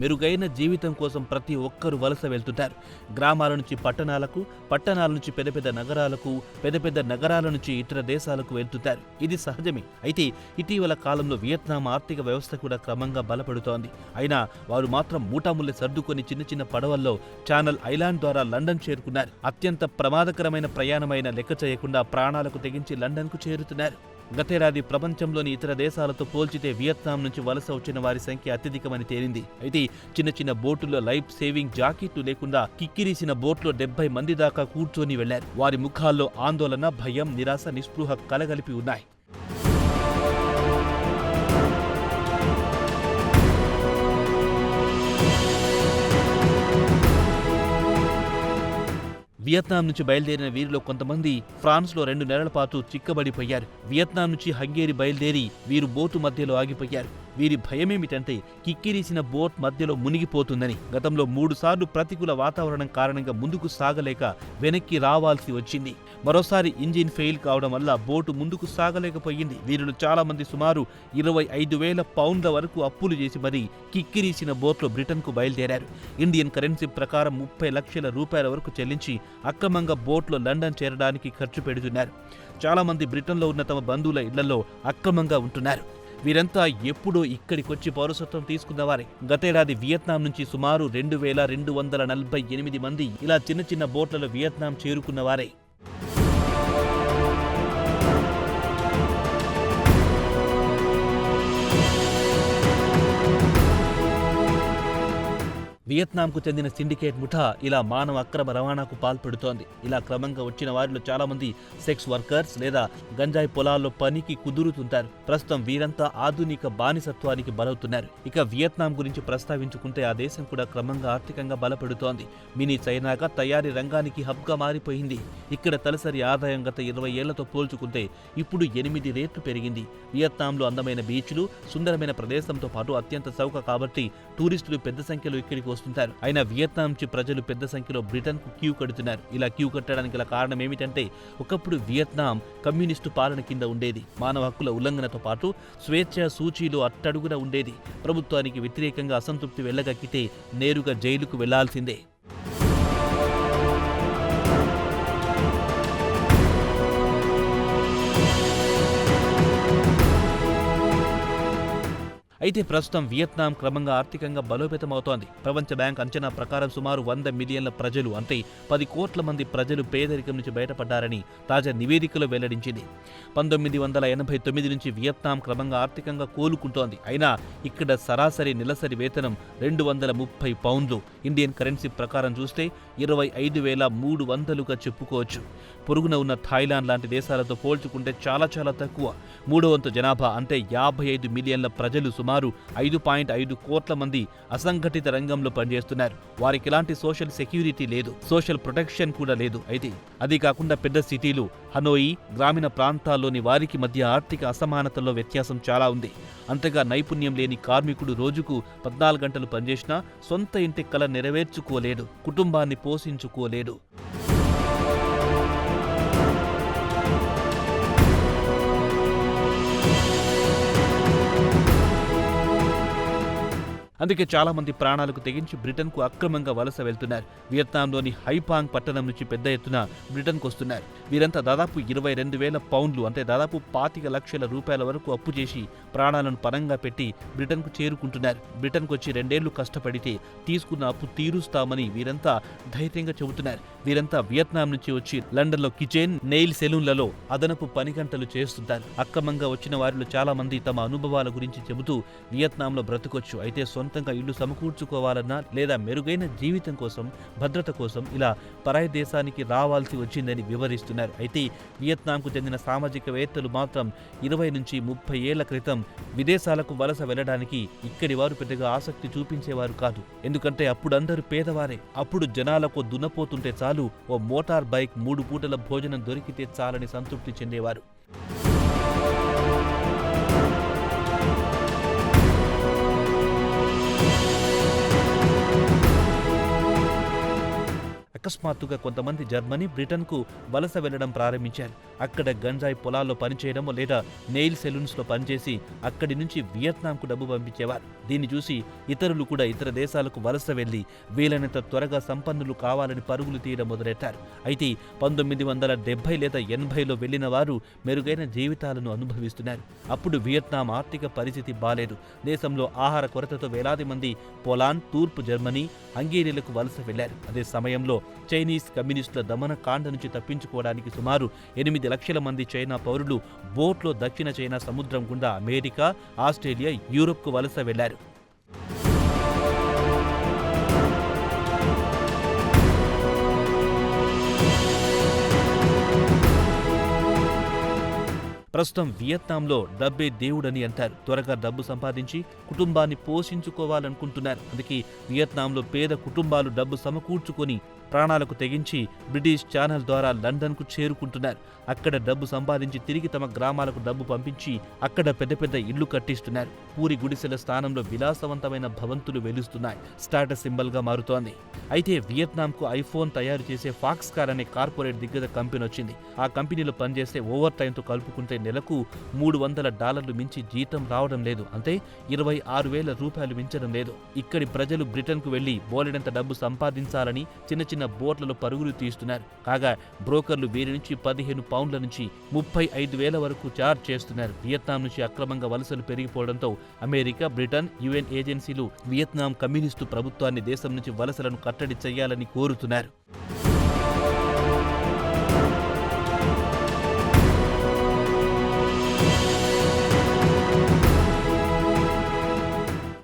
మెరుగైన జీవితం కోసం ప్రతి ఒక్కరూ వలస వెళ్తుంటారు. గ్రామాల నుంచి పట్టణాలకు పట్టణాల నుంచి పెద్ద పెద్ద నగరాలకు పెద్ద పెద్ద నగరాల నుంచి ఇతర దేశాలకు వెళ్తుంటారు. ఇది సహజమే. అయితే ఇటీవల కాలంలో వియత్నాం ఆర్థిక వ్యవస్థ కూడా క్రమంగా బలపడుతోంది. అయినా వారు మాత్రం మూటాముల్లి సర్దుకొని చిన్న చిన్న పడవల్లో ఛానల్ ఐలాండ్ ద్వారా లండన్ చేరుకున్నారు. అత్యంత ప్రమాదకరమైన ప్రయాణమైన లెక్క చేయకుండా ప్రాణాలకు తెగించి లండన్కు చేరుతున్నారు. గతేడాది ప్రపంచంలోని ఇతర దేశాలతో పోల్చితే వియత్నాం నుంచి వలస వచ్చిన వారి సంఖ్య అత్యధికమని తేలింది. అయితే చిన్న చిన్న బోటుల్లో లైఫ్ సేవింగ్ జాకెట్లు లేకుండా కిక్కిరీసిన బోట్లో డెబ్బై మంది దాకా కూర్చొని వెళ్ళారు. వారి ముఖాల్లో ఆందోళన భయం నిరాశ నిస్పృహ కలగలిపి ఉన్నాయి. వియత్నాం నుంచి బయలుదేరిన వీరిలో కొంతమంది ఫ్రాన్స్లో రెండు నెలల పాటు చిక్కబడిపోయారు. వియత్నాం నుంచి హంగేరి బయలుదేరి వీరు బోటు మధ్యలో ఆగిపోయారు. వీరి భయమేమిటంటే కిక్కిరీసిన బోట్ మధ్యలో మునిగిపోతుందని గతంలో మూడుసార్లు ప్రతికూల వాతావరణం కారణంగా ముందుకు సాగలేక వెనక్కి రావాల్సి వచ్చింది. మరోసారి ఇంజిన్ ఫెయిల్ కావడం వల్ల బోటు ముందుకు సాగలేకపోయింది. వీరిలో చాలా మంది సుమారు ఇరవై ఐదు వేల పౌండ్ల వరకు అప్పులు చేసి మరీ కిక్కిరీసిన బోట్లో బ్రిటన్కు బయలుదేరారు. ఇండియన్ కరెన్సీ ప్రకారం ముప్పై లక్షల రూపాయల వరకు చెల్లించి అక్రమంగా బోట్లో లండన్ చేరడానికి ఖర్చు పెడుతున్నారు. చాలామంది బ్రిటన్లో ఉన్న తమ బంధువుల ఇళ్ళలో అక్రమంగా ఉంటున్నారు. వీరంతా ఎప్పుడూ ఇక్కడికొచ్చి పౌరసత్వం తీసుకున్నవారే. గతేడాది వియత్నాం నుంచి సుమారు రెండు వేల రెండు వందల నలభై ఎనిమిది మంది ఇలా చిన్న చిన్న బోట్లలో వియత్నాం చేరుకున్నవారే. వియత్నాంకు చెందిన సిండికేట్ ముఠా ఇలా మానవ అక్రమ రవాణాకు పాల్పడుతోంది. ఇలా క్రమంగా వచ్చిన వారిలో చాలా మంది సెక్స్ వర్కర్స్ లేదా గంజాయి పొలాల్లో పనికి కుదురుతుంటారు. ప్రస్తుతం వీరంతా ఆధునిక బానిసత్వానికి బలవుతున్నారు. ఇక వియత్నాం గురించి ప్రస్తావించుకుంటే ఆ దేశం కూడా క్రమంగా ఆర్థికంగా బలపడుతోంది. మినీ చైనాగా తయారీ రంగానికి హబ్గా మారిపోయింది. ఇక్కడ తలసరి ఆదాయం గత ఇరవై ఏళ్ళతో పోల్చుకుంటే ఇప్పుడు ఎనిమిది రేట్లు పెరిగింది. వియత్నాంలో అందమైన బీచ్లు సుందరమైన ప్రదేశంతో పాటు అత్యంత చౌక కాబట్టి టూరిస్టులు పెద్ద సంఖ్యలో ఇక్కడికి వస్తుంటారు. అయినా వియత్నాం నుంచి ప్రజలు పెద్ద సంఖ్యలో బ్రిటన్కు క్యూ కడుతున్నారు. ఇలా క్యూ కట్టడానికి గల కారణం ఏమిటంటే ఒకప్పుడు వియత్నాం కమ్యూనిస్టు పాలన కింద ఉండేది. మానవ హక్కుల ఉల్లంఘనతో పాటు స్వేచ్ఛ సూచీలు అట్టడుగున ఉండేది. ప్రభుత్వానికి వ్యతిరేకంగా అసంతృప్తి వెళ్ళగక్కితే నేరుగా జైలుకు వెళ్ళాల్సిందే. అయితే ప్రస్తుతం వియత్నాం క్రమంగా ఆర్థికంగా బలోపేతమవుతోంది. ప్రపంచ బ్యాంక్ అంచనా ప్రకారం సుమారు వంద మిలియన్ల ప్రజలు అంటే పది కోట్ల మంది ప్రజలు పేదరికం నుంచి బయటపడ్డారని తాజా నివేదికలో వెల్లడించింది. పంతొమ్మిది వందల ఎనభై తొమ్మిది నుంచి వియత్నాం క్రమంగా ఆర్థికంగా కోలుకుంటోంది. అయినా ఇక్కడ సరాసరి నెలసరి వేతనం రెండు వందల ముప్పై పౌండ్లు. ఇండియన్ కరెన్సీ ప్రకారం చూస్తే ఇరవై ఐదు వేల మూడు వందలుగా చెప్పుకోవచ్చు. పొరుగున ఉన్న థాయిలాండ్ లాంటి దేశాలతో పోల్చుకుంటే చాలా చాలా తక్కువ. మూడో వంతు జనాభా అంటే యాభై ఐదు మిలియన్ల ప్రజలు సుమారు ఐదు పాయింట్ ఐదు కోట్ల మంది అసంఘటిత రంగంలో పనిచేస్తున్నారు. వారికి ఎలాంటి సోషల్ సెక్యూరిటీ లేదు. సోషల్ ప్రొటెక్షన్ కూడా లేదు. అయితే అది కాకుండా పెద్ద సిటీలు హనోయి గ్రామీణ ప్రాంతాల్లోని వారికి మధ్య ఆర్థిక అసమానతల్లో వ్యత్యాసం చాలా ఉంది. అంతగా నైపుణ్యం లేని కార్మికుడు రోజుకు పద్నాలుగు గంటలు పనిచేసినా సొంత ఇంటి కల నెరవేర్చుకోలేడు. కుటుంబాన్ని పోషించుకోలేడు అందుకే చాలా మంది ప్రాణాలకు తెగించి బ్రిటన్కు అక్రమంగా వలస వెళ్తున్నారు. వియత్నాంలోని హైపాంగ్ పట్టణం నుంచి పెద్ద ఎత్తున బ్రిటన్కు వస్తున్నారు. వీరంతా దాదాపు ఇరవై రెండు వేల పౌండ్లు అంటే దాదాపు పాతిక లక్షల రూపాయల వరకు అప్పు చేసి ప్రాణాలను పరంగా పెట్టి బ్రిటన్కు చేరుకుంటున్నారు. బ్రిటన్కు వచ్చి రెండేళ్ళు కష్టపడితే తీసుకున్న అప్పు తీరుస్తామని వీరంతా ధైర్యంగా చెబుతున్నారు. వీరంతా వియత్నాం నుంచి వచ్చి లండన్లో కిచెన్ నెయిల్ సెలూన్లలో అదనపు పని గంటలు చేస్తుంటారు. అక్రమంగా వచ్చిన వారిలో చాలా మంది తమ అనుభవాల గురించి చెబుతూ వియత్నాంలో బ్రతకొచ్చు. అయితే సొంతంగా ఇల్లు సమకూర్చుకోవాలన్నా లేదా మెరుగైన జీవితం కోసం భద్రత కోసం ఇలా పరాయి దేశానికి రావాల్సి వచ్చిందని వివరిస్తున్నారు. అయితే వియత్నాంకు చెందిన సామాజికవేత్తలు మాత్రం ఇరవై నుంచి ముప్పై ఏళ్ళ క్రితం విదేశాలకు వలస వెళ్ళడానికి ఇక్కడి వారు పెద్దగా ఆసక్తి చూపించేవారు కాదు. ఎందుకంటే అప్పుడు అందరూ పేదవారే. అప్పుడు జనాలకు దున్నపోతుంటే చాలు ఓ మోటార్ బైక్ మూడు పూటల భోజనం దొరికితే చాలని సంతృప్తి చెందేవారు. అకస్మాత్తుగా కొంతమంది జర్మనీ బ్రిటన్కు వలస వెళ్ళడం ప్రారంభించారు. అక్కడ గంజాయి పొలాల్లో పనిచేయడమో లేదా నెయిల్ సెలూన్స్లో పనిచేసి అక్కడి నుంచి వియత్నాంకు డబ్బు పంపించేవారు. దీన్ని చూసి ఇతరులు కూడా ఇతర దేశాలకు వలస వెళ్ళి వీలైనంత త్వరగా సంపన్నులు కావాలని పరుగులు తీయడం మొదలెట్టారు. అయితే పంతొమ్మిది వందల డెబ్బై లేదా ఎనభైలో వెళ్ళిన వారు మెరుగైన జీవితాలను అనుభవిస్తున్నారు. అప్పుడు వియత్నాం ఆర్థిక పరిస్థితి బాలేదు. దేశంలో ఆహార కొరతతో వేలాది మంది పొలాన్ తూర్పు జర్మనీ హంగేరీలకు వలస వెళ్ళారు అదే సమయంలో చైనీస్ కమ్యూనిస్టుల దమన కాండ నుంచి తప్పించుకోవడానికి సుమారు ఎనిమిది లక్షల మంది చైనా పౌరులు బోట్లో దక్షిణ చైనా సముద్రం గుండా అమెరికా ఆస్ట్రేలియా యూరోప్కు వలస వెళ్ళారు. ప్రస్తుతం వియత్నాంలో డబ్బే దేవుడని అంటారు. త్వరగా డబ్బు సంపాదించి కుటుంబాన్ని పోషించుకోవాలనుకుంటున్నారు. అందుకే వియత్నాంలో పేద కుటుంబాలు డబ్బు సమకూర్చుకొని ప్రాణాలకు తెగించి బ్రిటిష్ ఛానల్ ద్వారా లండన్కు చేరుకుంటున్నారు. అక్కడ డబ్బు సంపాదించి తిరిగి తమ గ్రామాలకు డబ్బు పంపించి అక్కడ పెద్ద పెద్ద ఇళ్ళు కట్టిస్తున్నారు. పూరి గుడిసెల స్థానంలో విలాసవంతమైన భవంతులు వెలుస్తున్నాయి. స్టాటస్ సింబల్గా మారుతోంది. అయితే వియత్నాంకు ఐఫోన్ తయారు చేసే ఫాక్స్ కార్ అనే కార్పొరేట్ దిగ్గజ కంపెనీ వచ్చింది. ఆ కంపెనీలో పనిచేస్తే ఓవర్ టైంతో కలుపుకుంటే నెలకు మూడు వందల డాలర్లు మించి జీతం రావడం లేదు. అంటే ఇరవై ఆరు వేల రూపాయలు మించడం లేదు. ఇక్కడి ప్రజలు బ్రిటన్కు వెళ్ళి బోలెడంత డబ్బు సంపాదించాలని చిన్న చిన్న చిన్న బోట్లలో పరుగులు తీస్తున్నారు. కాగా బ్రోకర్లు వీరి నుంచి పదిహేను పౌండ్ల నుంచి ముప్పై ఐదు వేల వరకు చార్జ్ చేస్తున్నారు. వియత్నాం నుంచి అక్రమంగా వలసలు పెరిగిపోవడంతో అమెరికా బ్రిటన్ యుఎన్ ఏజెన్సీలు వియత్నాం కమ్యూనిస్టు ప్రభుత్వాన్ని దేశం నుంచి వలసలను కట్టడి చేయాలని కోరుతున్నారు.